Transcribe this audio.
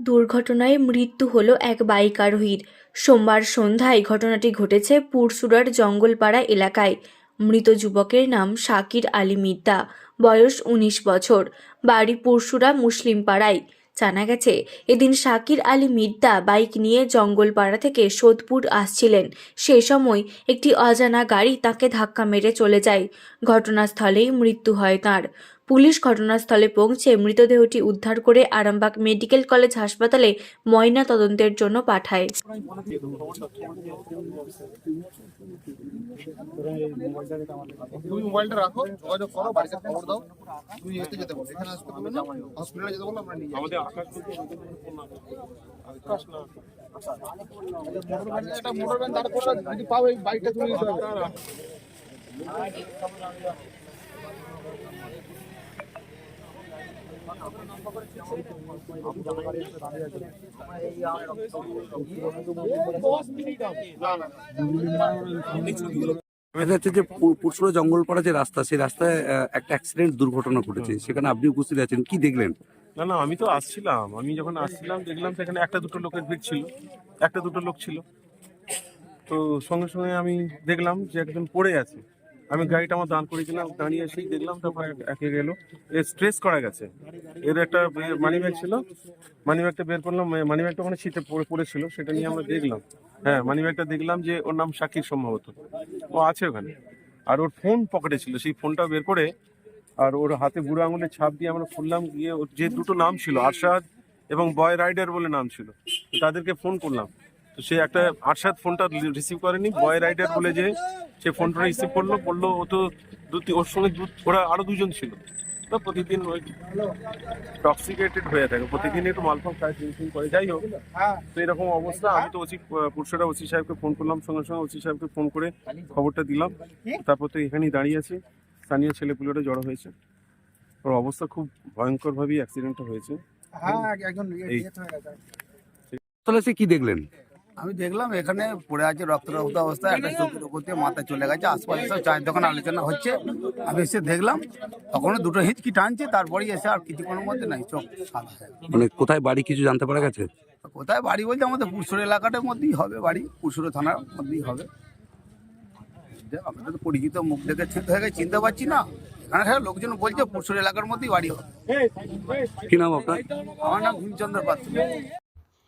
দুর্ঘটনায় মৃত্যু হলো এক বাইক আরোহীর। সোমবার সন্ধ্যায় ঘটনাটি ঘটেছে পুরসুরার জঙ্গলপাড়া এলাকায়। মৃত যুবকের নাম শাকির আলী মিদ্দা, বয়স উনিশ বছর, বাড়ি পুরসুরা মুসলিম পাড়ায় জানা গেছে, এদিন শাকির আলী মিদ্দা বাইক নিয়ে জঙ্গলপাড়া থেকে সোদপুর আসছিলেন। সে সময় একটি অজানা গাড়ি তাকে ধাক্কা মেরে চলে যায়। ঘটনাস্থলেই মৃত্যু হয় তার। পুলিশ ঘটনাস্থলে পৌঁছে মৃতদেহটি উদ্ধার করে আরামবাগ মেডিকেল কলেজ হাসপাতালে ময়না তদন্তের জন্য পাঠায়। তুমি মোবাইলটা রাখো যোগাযোগ করো বাড়িতে খবর দাও। তুমি এতে যেতে বলো এখানে আসতে বলো না হসপিটালে যেতে বলো আমরা নিয়ে আমাদের আকাশ মোটর ভ্যান একটা মোটর ভ্যান দাঁড় করো যদি পাও এই বাইকটা তুমি নিতে হবে। দেখা যাচ্ছে যে পুরসুরা জঙ্গলপাড়া যে রাস্তা সেই রাস্তায় একটা অ্যাক্সিডেন্ট দুর্ঘটনা ঘটেছে। সেখানে আপনি উপস্থিত আছেন কি দেখলেন? না না আমি তো আসছিলাম। আমি যখন আসছিলাম দেখলাম সেখানে একটা দুটো লোকের ভিড় ছিল। একটা দুটো লোক ছিল। তো সঙ্গে সঙ্গে আমি দেখলাম যে একজন পড়ে আছে। আমি গাড়িটা আমার দান করে দিলাম, দাঁড়িয়ে এসেই দেখলাম, তারপর এক- গেল। এর স্ট্রেস করা গেছে। এর একটা মানি ব্যাগ ছিল। মানি ব্যাগটা বের করলাম মানি ব্যাগটা ওখানে শীতে পড়ে, পড়েছিল, সেটা নিয়ে আমরা দেখলাম। হ্যাঁ মানি ব্যাগটা দেখলাম যে ওর নাম শাকির সম্ভবত। ও আছে ওখানে। আর ওর ফোন পকেটে ছিল। সেই ফোনটা বের করে আর ওর হাতে বুড়ো আঙুলের ছাপ দিয়ে আমরা খুললাম, গিয়ে ওর যে দুটো নাম ছিল, আরশাদ এবং বয় রাইডার বলে নাম ছিল, তাদেরকে ফোন করলাম। তো সে একটা আরশাদ ফোনটা রিসিভ করেনি। বয় রাইডার বলে যে সে ফোনটা রিসিভ করল বলল ও তো দু ওর সঙ্গে দু- ওরা আরও দুজন ছিল। তো প্রতিদিন ওই টক্সিকেটেড হয়ে থাকে। প্রতিদিন একটু মালফাম খায় ড্রিঙ্কিং করে। যাই হোক তো এরকম অবস্থা। আমি তো ওসি পুরুষরা ওসি সাহেবকে ফোন করলাম সঙ্গে সঙ্গে ওসি সাহেবকে ফোন করে খবরটা দিলাম। তারপর তো এখানেই দাঁড়িয়ে আছি। স্থানীয় ছেলেপুলেরা জড়ো হয়েছে। ওর অবস্থা খুব ভয়ঙ্করভাবেই অ্যাক্সিডেন্টটা হয়েছে। হ্যাঁ একজন সে কি দেখলেন? আমি দেখলাম এখানে পড়ে আছে রক্ত রক্ত অবস্থায় একটা চোখের উপর দিয়ে মাথা চলে গেছে আশপাশে সব চায়ের দোকান আলোচনা হচ্ছে। আমি এসে দেখলাম তখন দুটো হিঁচকি টানছে তারপরেই এসে আর কিছুক্ষণের মধ্যে নাই চোখ সাদা মানে কোথায় বাড়ি কিছু জানতে পারা গেছে? কোথায় বাড়ি বলতে আমাদের পুরসুর এলাকাটার মধ্যেই হবে বাড়ি পুরসুর থানার মধ্যেই হবে। আপনাদের পরিচিত মুখ দেখে চিনতে হয়ে গেছে, চিনতে পারছি না। এখানে সব লোকজন বলছে পুরসুর এলাকার মধ্যেই বাড়ি হবে। কি নাম আপনার? আমার নাম ভীমচন্দ্র পাত্র।